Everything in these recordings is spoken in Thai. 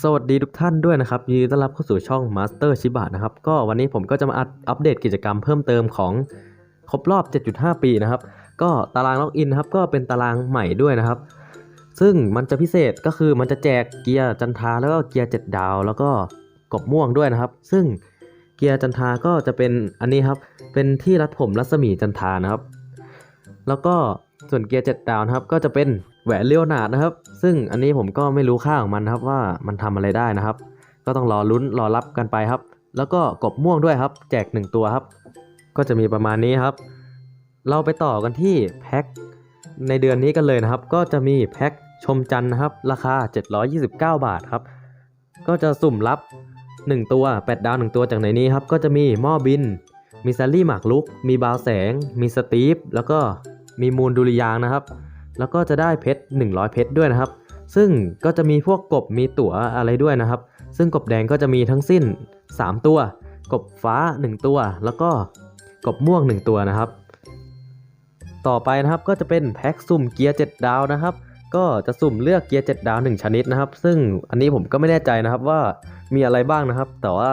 สวัสดีทุกท่านด้วยนะครับยินดีต้อนรับเข้าสู่ช่อง Master ชิบะนะครับ ก็วันนี้ผมก็จะมาอัดอัปเดตกิจกรรมเพิ่มเติมของครบรอบ 7.5 ปีนะครับ ก็ตารางล็อกอินนะครับ ก็เป็นตารางใหม่ด้วยนะครับ ซึ่งมันจะพิเศษก็คือมันจะแจกเกียร์จันทาแล้วก็เกียร์ 7 ดาว แล้วก็กบม่วงด้วยนะครับ ซึ่งเกียร์จันทาก็จะเป็นอันนี้ครับ เป็นที่รัดผมรัศมีจันทานะครับ แล้วก็ส่วนเกียร์ 7 ดาวนะครับ ก็จะเป็น แหวนเลียวนาดนะครับ ซึ่งอันนี้ผมก็ไม่รู้ค่าของมันนะครับว่ามันทำอะไรได้นะครับ ก็ต้องรอลุ้นรอรับกันไปครับ แล้วก็กบม่วงด้วยครับ แจก 1 ตัวครับ ก็จะมีประมาณนี้ครับ เราไปต่อกันที่แพ็คในเดือนนี้กันเลยนะครับ ก็จะมีแพ็คชมจันทร์นะครับ ราคา 729 บาทครับ ก็จะสุ่มรับ 1 ตัว 8 ดาว 1 ตัวจากในนี้ครับ ก็จะมีหม้อบิน มีแซลลี่หมากลุก มีบาวแสง มีสตีฟ แล้วก็มีมูลดุริยางนะครับ แล้วก็จะได้เพชร100 เพชรด้วยนะครับ ซึ่งก็จะมีพวกกบมีตั๋วอะไรด้วยนะครับ ซึ่งกบแดงก็จะมีทั้งสิ้น 3 ตัว กบฟ้า 1 ตัว แล้วก็กบม่วง 1 ตัวนะครับ ต่อไปนะครับก็จะเป็นแพ็คสุ่มเกียร์ 7 ดาวนะครับก็จะสุ่มเลือกเกียร์ 7 ดาว 1 ชนิดนะครับ ซึ่งอันนี้ผมก็ไม่แน่ใจนะครับว่ามีอะไรบ้างนะครับ แต่ว่า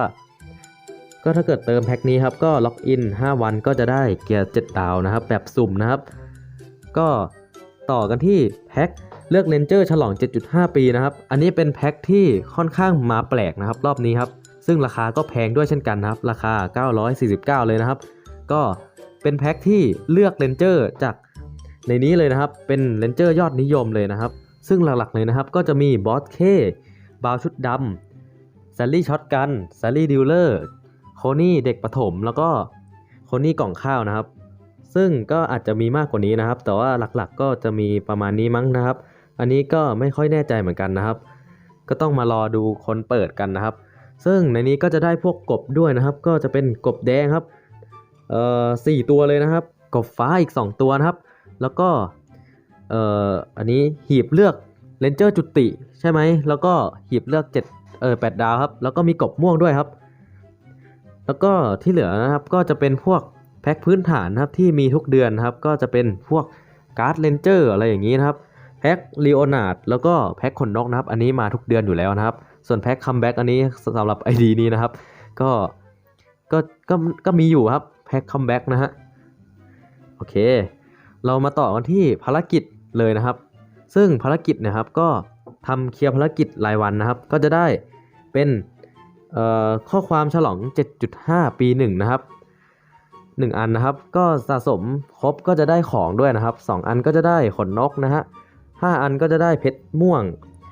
ก็ถ้าเกิดเติมแพ็คนี้ครับก็ล็อกอิน 5 วันก็จะได้เกียร์ 7 ดาวนะครับ แบบสุ่มนะครับ ก็ ต่อกันที่แพ็คเลือกเลนเจอร์ฉลอง 7.5 ปีนะครับ อันนี้เป็นแพ็คที่ค่อนข้างมาแปลกนะครับ รอบนี้ครับ ซึ่งราคาก็แพงด้วยเช่นกันนะครับ ราคา 949 เลยนะครับ ก็เป็นแพ็คที่เลือกเลนเจอร์จากในนี้เลยนะครับ เป็นเลนเจอร์ยอดนิยมเลยนะครับ ซึ่งหลักๆเลยนะครับ ก็จะมีบอสเคบาวชุดดำแซลลี่ช็อตกันแซลลี่ดิลเลอร์โคนี่เด็กประถมแล้วก็โคนี่กล่องข้าวนะครับ ซึ่งก็อาจจะมีมากกว่านี้นะครับ แต่ว่าหลักๆก็จะมีประมาณนี้มั้งนะครับ อันนี้ก็ไม่ค่อยแน่ใจเหมือนกันนะครับ ก็ต้องมารอดูคนเปิดกันนะครับ ซึ่งในนี้ก็จะได้พวกกบด้วยนะครับ ก็จะเป็นกบแดงครับเอ่อสี่ตัวเลยนะครับ กบฟ้าอีก 2 ตัวนะครับ แล้วก็เอ่ออันนี้หีบเลือกเลนเจอร์จุติใช่ไหมแล้วก็หีบเลือก7เออ8ดาวครับ แล้วก็มีกบม่วงด้วยครับ แล้วก็ที่เหลือนะครับก็จะเป็นพวก แพ็คพื้นฐานนะครับที่มีทุกเดือนครับก็จะเป็นพวกการ์ดเลนเจอร์อะไรอย่างนี้นะครับแพ็คลีโอนาร์ดแล้วก็แพ็คขนนกนะครับ อันนี้มาทุกเดือนอยู่แล้วนะครับ ส่วนแพ็คคัมแบ็กอันนี้สำหรับ ID นี้นะครับ ก็ก็ก็ก็มีอยู่ครับแพ็คคัมแบ็กนะฮะโอเค เรามาต่อกันที่ภารกิจเลยนะครับ ซึ่งภารกิจนะครับก็ทำเคลียร์ภารกิจรายวันนะครับ ก็จะได้เป็นข้อความฉลอง 7.5 ปี1นะครับ 1 อันนะครับ ก็สะสมครบก็จะได้ของด้วยนะครับ 2 อันก็จะได้ขนนกนะฮะ5อันก็จะได้เพชรม่วง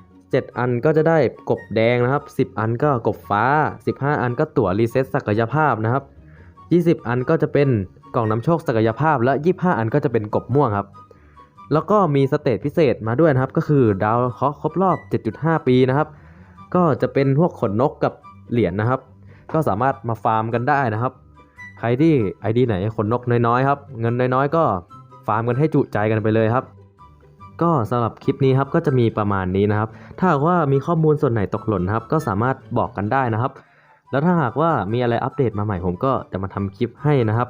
7 อันก็จะได้กบแดงนะครับ 10 อันก็กบฟ้า 15 อันก็ตั๋วรีเซ็ตศักยภาพนะครับ 20 อันก็จะเป็นกล่องนำโชคศักยภาพ และ 25 อันก็จะเป็นกบม่วงครับ แล้วก็มีสเตจพิเศษมาด้วยนะครับ ก็คือดาวเคราะห์ครบรอบ 7.5 ปีนะครับ ก็จะเป็นพวกขนนกกับเหรียญนะครับ ก็สามารถมาฟาร์มกันได้นะครับ ใครที่ ID ไหนขนนกน้อยๆครับ เงินน้อยๆ ก็ฟาร์มกันให้จุใจกันไปเลยครับ ก็สำหรับคลิปนี้ครับก็จะมีประมาณนี้นะครับ ถ้าหากว่ามีข้อมูลส่วนไหนตกหล่นครับ ก็สามารถบอกกันได้นะครับ แล้วถ้าหากว่ามีอะไรอัปเดตมาใหม่ผมก็จะมาทำคลิปให้นะครับ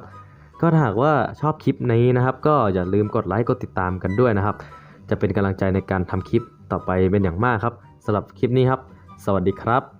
ก็ถ้าหากว่าชอบคลิปนี้นะครับ ก็อย่าลืมกดไลค์กดติดตามกันด้วยนะครับ จะเป็นกำลังใจในการทำคลิปต่อไปเป็นอย่างมากครับสำหรับคลิปนี้ครับ สวัสดีครับ